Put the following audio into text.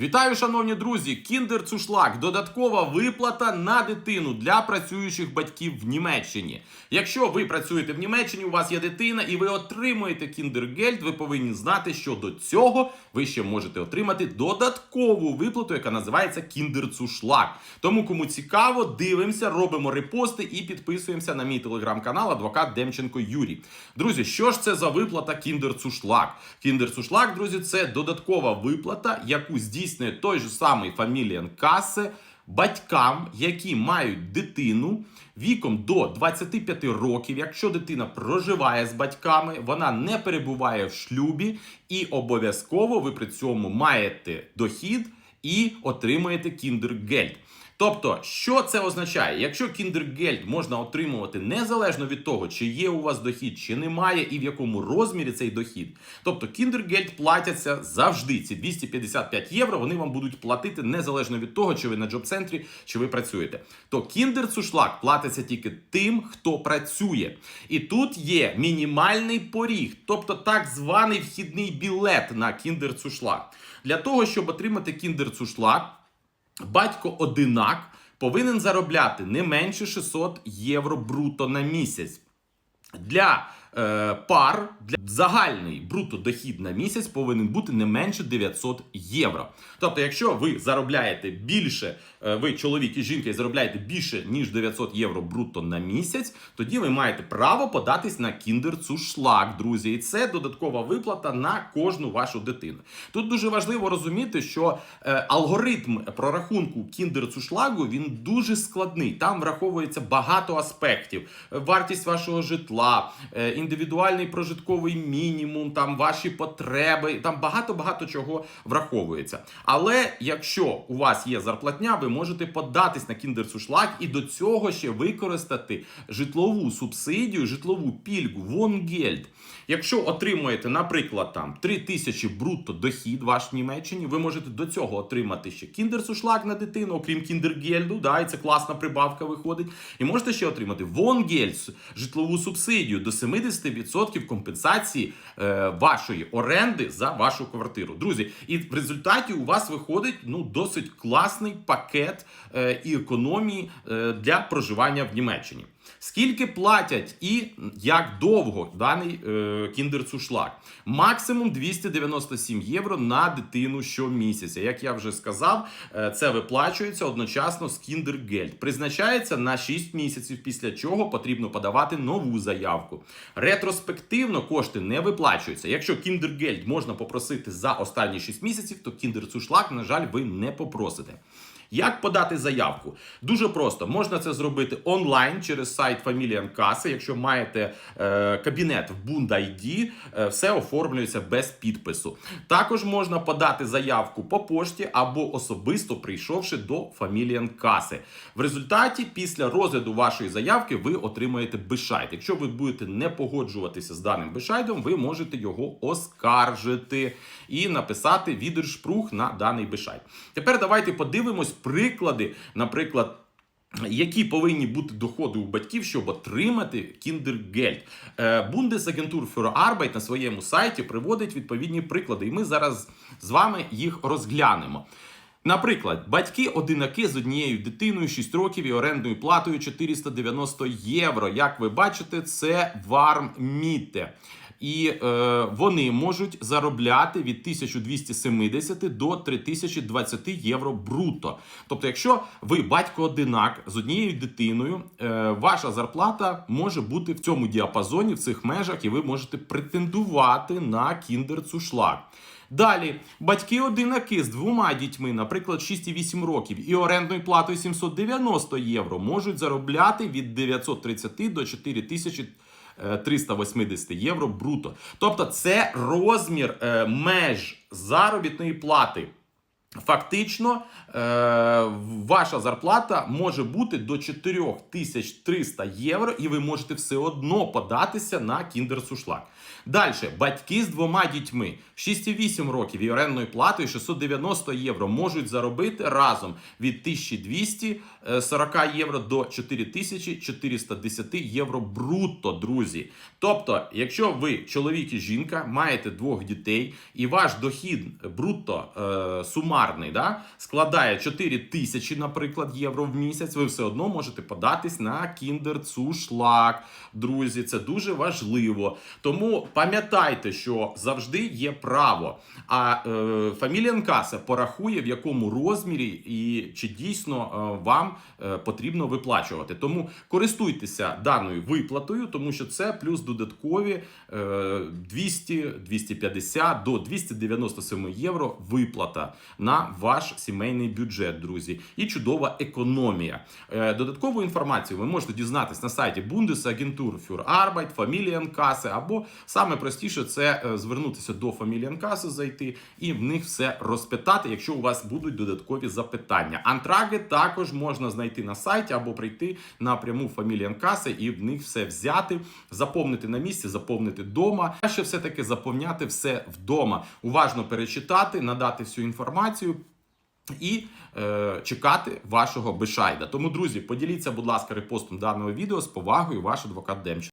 Вітаю, шановні друзі! Кіндер Цушлак додаткова виплата на дитину для працюючих батьків в Німеччині. Якщо ви працюєте в Німеччині, у вас є дитина і ви отримуєте кіндергельд, ви повинні знати, що до цього ви ще можете отримати додаткову виплату, яка називається Кіндер Цушлак. Тому, кому цікаво, дивимося, робимо репости і підписуємося на мій телеграм-канал Адвокат Демченко Юрій. Друзі, що ж це за виплата Кіндер Цушлак? Кіндер Цушлак, друзі, це додаткова виплата, яку здійснює той же самий Фаміліан каси батькам, які мають дитину віком до 25 років. Якщо дитина проживає з батьками, вона не перебуває в шлюбі, і обов'язково ви при цьому маєте дохід і отримуєте кіндергельд. Тобто, що це означає? Якщо кіндергельд можна отримувати незалежно від того, чи є у вас дохід, чи немає, і в якому розмірі цей дохід. Тобто кіндергельд платяться завжди. Ці 255 євро вони вам будуть платити незалежно від того, чи ви на джоб-центрі, чи ви працюєте. То кіндерцушлак платиться тільки тим, хто працює. І тут є мінімальний поріг, тобто так званий вхідний білет на кіндерцушлак. Для того, щоб отримати кіндерцушлак, батько-одинак повинен заробляти не менше 600 євро бруто на місяць. Для пар для загальний бруто дохід на місяць повинен бути не менше 900 євро. Тобто, якщо ви заробляєте більше, е, ви чоловік і жінка і заробляєте більше ніж 900 євро бруто на місяць, тоді ви маєте право податись на кіндерцушлак, друзі. І це додаткова виплата на кожну вашу дитину. Тут дуже важливо розуміти, що е, алгоритм прорахунку кіндерцушлагу він дуже складний. Там враховується багато аспектів: вартість вашого житла, е, індивідуальний прожитковий мінімум, там ваші потреби, там багато багато чого враховується. Але якщо у вас є зарплатня, ви можете податись на кіндерцушлак і до цього ще використати житлову субсидію, житлову пільгу, вонгельд. Якщо отримуєте, наприклад, там 3 тисячі брутто дохід ваш в Німеччині, ви можете до цього отримати ще кіндерсушлак на дитину, окрім кіндергельду, да, і це класна прибавка виходить. І можете ще отримати вонгельд, житлову субсидію до 70% компенсації е, вашої оренди за вашу квартиру. Друзі, і в результаті у вас виходить ну досить класний пакет е, і економії е, для проживання в Німеччині. Скільки платять і як довго даний е, кіндерцушлак? Максимум 297 євро на дитину щомісяця. Як я вже сказав, е, це виплачується одночасно з кіндергельд. Призначається на 6 місяців, після чого потрібно подавати нову заявку. Ретроспективно кошти не виплачуються. Якщо кіндергельд можна попросити за останні 6 місяців, то кіндерцушлак, на жаль, ви не попросите. Як подати заявку? Дуже просто можна це зробити онлайн через сайт Familian Каси. Якщо маєте е, кабінет в Bund ID, е, все оформлюється без підпису. Також можна подати заявку по пошті або особисто прийшовши до Familian Каси. В результаті, після розгляду вашої заявки, ви отримаєте бешайт. Якщо ви будете не погоджуватися з даним бешайдом, ви можете його оскаржити і написати відершпрух на даний бешайт. Тепер давайте подивимось приклади, наприклад. Які повинні бути доходи у батьків, щоб отримати кіндергельд? Бундесагентур für Arbeit на своєму сайті приводить відповідні приклади, і ми зараз з вами їх розглянемо. Наприклад, батьки-одинаки з однією дитиною 6 років і орендною платою 490 євро. Як ви бачите, це вармміте. І е, вони можуть заробляти від 1270 до 3020 євро бруто. Тобто, якщо ви батько-одинак з однією дитиною, е, ваша зарплата може бути в цьому діапазоні, в цих межах, і ви можете претендувати на кіндерцушлак. Далі, батьки-одинаки з двома дітьми, наприклад, 6,8 років, і орендною платою 790 євро, можуть заробляти від 930 до 4000 380 євро бруто. Тобто, це розмір е, меж заробітної плати. Фактично, е, ваша зарплата може бути до 4300 євро, і ви можете все одно податися на кіндерсушлак. Далі, батьки з двома дітьми 6,8 років і орендною платою 690 євро можуть заробити разом від 1240 євро до 4410 євро брутто, друзі. Тобто, якщо ви чоловік і жінка, маєте двох дітей, і ваш дохід брутто е, сумарний да, складає 4 тисячі, наприклад, євро в місяць, ви все одно можете податись на кіндерцушлак. Друзі, це дуже важливо. Тому пам'ятайте, що завжди є право. А е, Фаміліанкаса порахує, в якому розмірі і чи дійсно е, вам е, потрібно виплачувати. Тому користуйтеся даною виплатою, тому що це плюс додаткові е, 200, 250 до 297 євро виплата на ваш сімейний бюджет, друзі. І чудова економія. Е, Додаткову інформацію ви можете дізнатись на сайті Bundesagentur für Arbeit, Familienkasse, або саме простіше це е, звернутися до Familienkasse, зайти і в них все розпитати, якщо у вас будуть додаткові запитання. Антраги також можна знайти на сайті або прийти на пряму Familienkasse і в них все взяти, заповнити на місці, заповнити вдома. Краще все-таки заповняти все вдома, уважно перечитати, надати всю інформацію. І е, чекати вашого бешайда. Тому, друзі, поділіться, будь ласка, репостом даного відео з повагою, ваш адвокат Демченко.